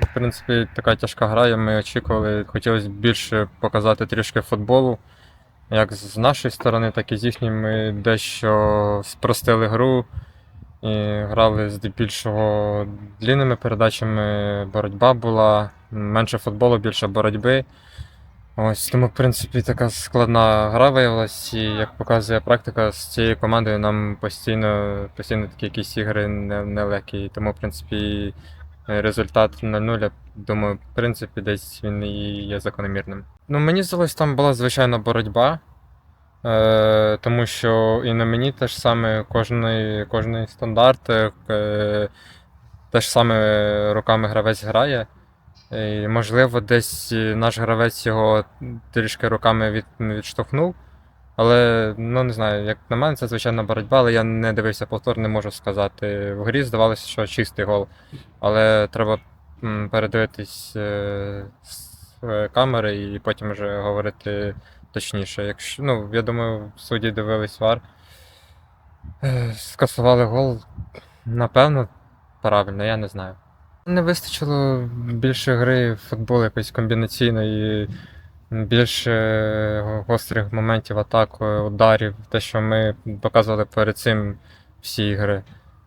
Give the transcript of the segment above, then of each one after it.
В принципі, така тяжка гра, і ми очікували, хотілося більше показати трішки футболу. Як з нашої сторони, так і з їхньої. Ми дещо спростили гру і грали здебільшого длинними передачами. Боротьба була, менше футболу, більше боротьби. Ось тому, в принципі, така складна гра виявилась, і як показує практика, з цією командою нам постійно, постійно такі якісь ігри не- нелегкі. Тому, в принципі, результат 0-0, думаю, в принципі, десь він і є закономірним. Ну, мені здалось, там була звичайна боротьба, е, тому що і на мені теж саме кожний, кожний стандарт, е, е, теж саме руками гравець грає. І, можливо, десь е, наш гравець його трішки руками від, відштовхнув. Але ну не знаю, як на мене, це звичайна боротьба, але я не дивився повтор, не можу сказати. В грі здавалося, що чистий гол. Але треба передивитись е, з е, камери і потім вже говорити точніше. Якщо, ну, я думаю, судді дивились вар. Е, Скасували гол. Напевно, правильно, я не знаю. Не вистачило більше гри в футбол якоїсь комбінаційної, більше гострих моментів атак, ударів, те, що ми показували перед цим всі ігри.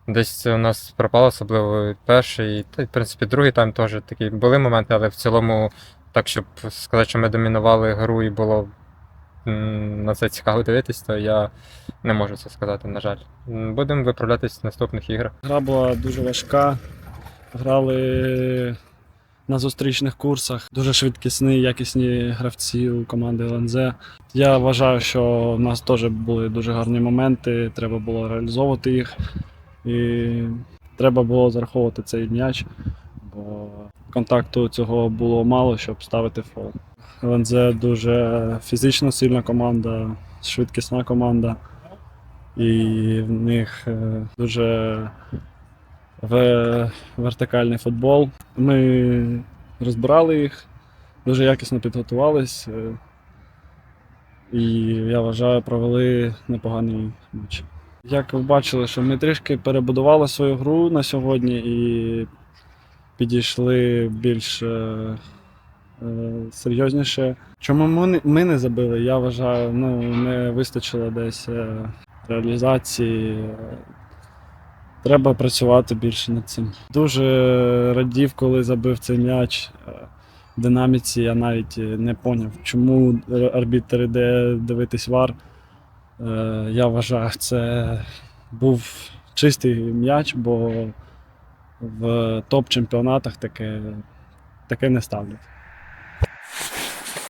Десь це у нас пропало, особливо перший, та в принципі, другий тайм теж такі були моменти, але в цілому, так, щоб сказати, що ми домінували гру і було на це цікаво дивитись, то я не можу це сказати, на жаль. Будемо виправлятись в наступних іграх. Гра була дуже важка. Грали на зустрічних курсах. Дуже швидкісні, якісні гравці у команди ЛНЗ. Я вважаю, що в нас теж були дуже гарні моменти, треба було реалізовувати їх. І треба було зараховувати цей м'яч, бо контакту цього було мало, щоб ставити фол. ЛНЗ дуже фізично сильна команда, швидкісна команда. І в них е, дуже в вертикальний футбол. Ми розбирали їх, дуже якісно підготувались. е, І я вважаю, провели непоганий матч. Як ви бачили, що ми трішки перебудували свою гру на сьогодні і підійшли більш е, е, серйозніше. Чому ми не, забили, я вважаю, ну, не вистачило десь е, реалізації. Треба працювати більше над цим. Дуже радів, коли забив цей м'яч. Е, В динаміці я навіть е, не поняв, чому арбітр іде дивитись вар. Е, Я вважаю, це був чистий м'яч, бо в топ-чемпіонатах таке, таке не ставлять.